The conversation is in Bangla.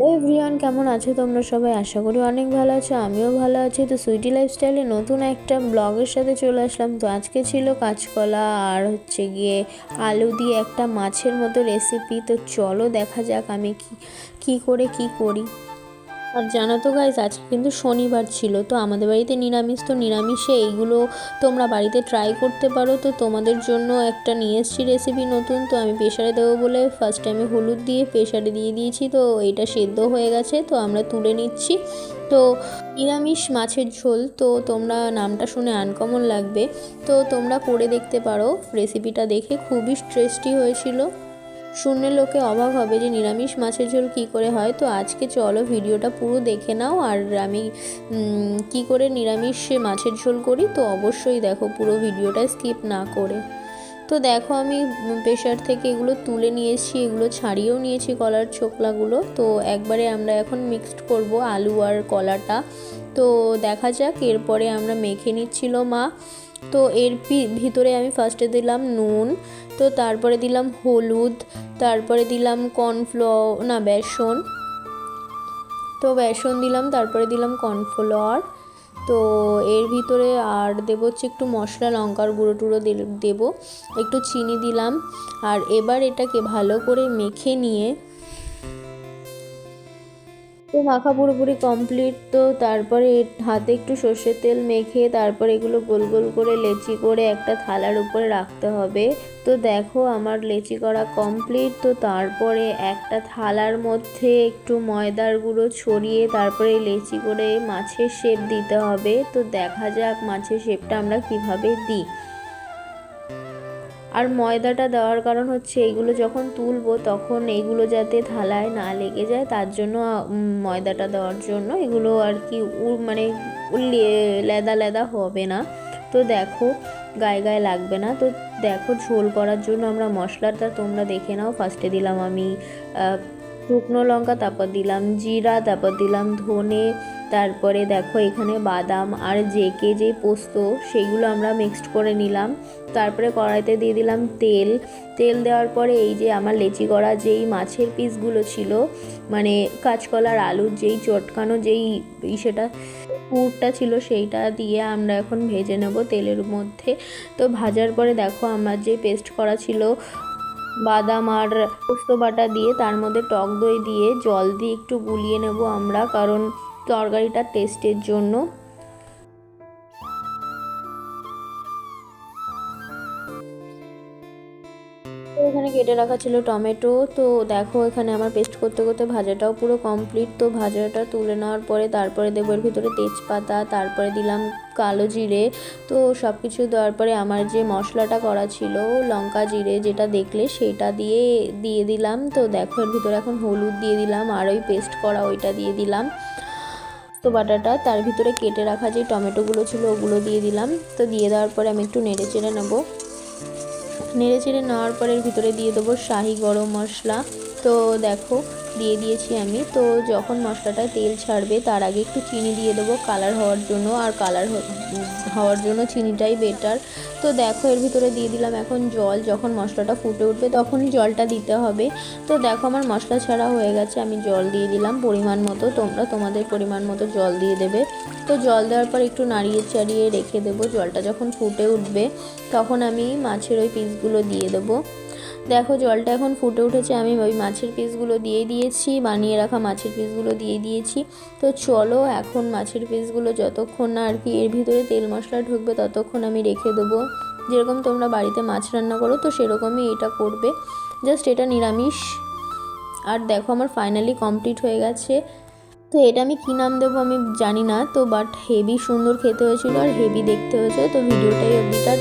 এভরিওয়ান কেমন আছো তোমরা সবাই? আশা করি অনেক ভালো আছো, আমিও ভালো আছি। তো সুইটি লাইফস্টাইলে নতুন একটা ব্লগের সাথে চলে আসলাম। তো আজকে ছিল কাঁচকলা আর হচ্ছে গিয়ে আলু দিয়ে একটা মাছের মতো রেসিপি তো চলো দেখা যাক আমি কি, কী করে কি করি। আর জানো তো গাইজ আজকে কিন্তু শনিবার ছিল, তো আমাদের বাড়িতে নিরামিষ, তো নিরামিষে এইগুলো তোমরা বাড়িতে ট্রাই করতে পারো। তো তোমাদের জন্য একটা নিয়ে এসেছি রেসিপি নতুন, তো আমি প্রেশারে দেবো বলে ফার্স্ট টাইমে হলুদ দিয়ে প্রেশারে দিয়ে দিয়েছি, তো এটা সেদ্ধ হয়ে গেছে, তো আমরা তুলে নিচ্ছি। তো নিরামিষ মাছের ঝোল, তো তোমরা নামটা শুনে আনকমন লাগবে। তো তোমরা করে দেখতে পারো রেসিপিটা দেখে খুবই টেস্টি হয়েছিল। শুনলে লোকে অবাক হবে যে নিরামিষ মাছের ঝোল কী করে হয়। তো আজকে চলো ভিডিওটা পুরো দেখে নাও। আর আমি কি করে নিরামিষ মাছের ঝোল করি? তো অবশ্যই দেখো পুরো ভিডিওটা স্কিপ না করে। তো দেখো আমি প্রেশার থেকে এগুলো তুলে নিয়েছি, এগুলো ছাড়িয়েও নিয়েছি কলার ছোকলাগুলো। তো একবারে আমরা এখন মিক্সড করব আলু আর কলাটা। তো দেখা যাক, এরপরে আমরা মেখে নিচ্ছিল মা। তো এর ভিতরে আমি ফার্স্টে দিলাম নুন, তো তারপরে দিলাম হলুদ, তারপরে দিলাম কর্নফ্লাওয়ার না বেসন। তো বেসন দিলাম, তারপরে দিলাম কর্নফ্লাওয়ার তো এর ভিতরে আর দেবো হচ্ছে একটু মশলা, লঙ্কার গুঁড়ো টুড়ো দেবো। একটু চিনি দিলাম। আর এবার এটাকে ভালো করে মেখে নিয়ে তো মাখা পুরোপুরি কমপ্লিট তো তারপরে হাতে একটু সর্ষের তেল মেখে তারপরে এগুলো গোল গোল করে লেচি করে একটা থালার উপরে রাখতে হবে। তো দেখো আমার লেচি করা কমপ্লিট তো তারপরে একটা থালার মধ্যে একটু ময়দার গুঁড়ো ছড়িয়ে তারপরে লেচি করে মাছের শেপ দিতে হবে। তো দেখা যাক মাছের শেপটা আমরা কীভাবে দিই। আর ময়দাটা দেওয়ার কারণ হচ্ছে এইগুলো যখন তুলবো তখন এইগুলো যাতে থালায় না লেগে যায়, তার জন্য ময়দাটা দেওয়ার জন্য এগুলো আর কি মানে লেদা লেদা হবে না। তো দেখো, গায়ে গায়ে লাগবে না। তো দেখো ঝোল করার জন্য আমরা মশলাটা তোমরা দেখে নাও। ফার্স্টে দিলাম আমি শুকনো লঙ্কা, তারপর দিলাম জিরা, তারপর দিলাম ধনে, তারপরে দেখো এখানে বাদাম আর জেকে যে পোস্ত সেইগুলো আমরা মিক্সড করে নিলাম। তারপরে কড়াইতে দিয়ে দিলাম তেল। তেল দেওয়ার পরে এই যে আমার লেচি করা যেই মাছের পিসগুলো ছিল মানে কাঁচকলার আলুর যেই চটকানো যেই সেটা, পুরটা ছিল সেইটা দিয়ে আমরা এখন ভেজে নেব তেলের মধ্যে। তো ভাজার পরে দেখো আমার যে পেস্ট করা ছিল বাদাম আর পোস্ত বাটা দিয়ে তার মধ্যে টক দই দিয়ে জল দিয়ে একটু গুলিয়ে নেব আমরা, কারণ তরকারিটা টেস্টের জন্য। এখানে কেটে রাখা ছিল টমেটো। তো দেখো এখানে আমার পেস্ট করতে করতে ভাজাটাও পুরো কমপ্লিট তো ভাজাটা তুলে নেওয়ার পরে তারপরে দেবো এর ভিতরে তেজপাতা, তারপরে দিলাম কালো জিরে। তো সব কিছু দেওয়ার পরে আমার যে মশলাটা করা ছিল, লঙ্কা জিরে যেটা দেখলে সেটা দিয়ে দিয়ে দিলাম। তো দেখো এর ভিতরে এখন হলুদ দিয়ে দিলাম আর ওই পেস্ট করা ওইটা দিয়ে দিলাম। তো বাটাটা তার ভিতরে কেটে রাখা যে টমেটোগুলো ছিল ওগুলো দিয়ে দিলাম। তো দিয়ে দেওয়ার পরে আমি একটু নেড়ে চেড়ে নেব। নেড়ে চেড়ে নেওয়ার পরের ভিতরে দিয়ে দেবো শাহি গরম মশলা। তো দেখো, দিয়ে দিয়েছি আমি। তো যখন মশলাটা তেল ছাড়বে, তার আগে একটু চিনি দিয়ে দেবো কালার হওয়ার জন্য। আর কালার হওয়ার জন্য চিনিটাই বেটার তো দেখো, এর ভিতরে দিয়ে দিলাম এখন জল। যখন মশলাটা ফুটে উঠবে, তখনই জলটা দিতে হবে। তো দেখো, আমার মশলা ছাড়া হয়ে গেছে। আমি জল দিয়ে দিলাম পরিমাণ মতো। তোমরা তোমাদের পরিমাণ মতো জল দিয়ে দেবে। তো জল দেওয়ার পর একটু নাড়িয়ে চাড়িয়ে রেখে দেবো। জলটা যখন ফুটে উঠবে, তখন আমি মাছের ওই পিসগুলো দিয়ে দেবো। দেখো, জলটা এখন ফুটে উঠেছে। আমি ওই মাছের পিসগুলো দিয়ে দিয়েছি, বানিয়ে রাখা মাছের পিসগুলো দিয়ে দিয়েছি। তো চলো, এখন মাছের পিসগুলো যতক্ষণ না আর কি এর ভিতরে তেল মশলা ঢুকবে, ততক্ষণ আমি রেখে দেবো। যেরকম তোমরা বাড়িতে মাছ রান্না করো, তো সেরকমই এটা করবে। জাস্ট এটা নিরামিষ। আর দেখো, আমার ফাইনালি কমপ্লিট হয়ে গেছে। তো এটা আমি কী নাম দেবো আমি জানি না, তো বাট হেভি সুন্দর খেতে হয়েছিল আর হেভি দেখতে হয়েছে। তো ভিডিওটাই অবধিটা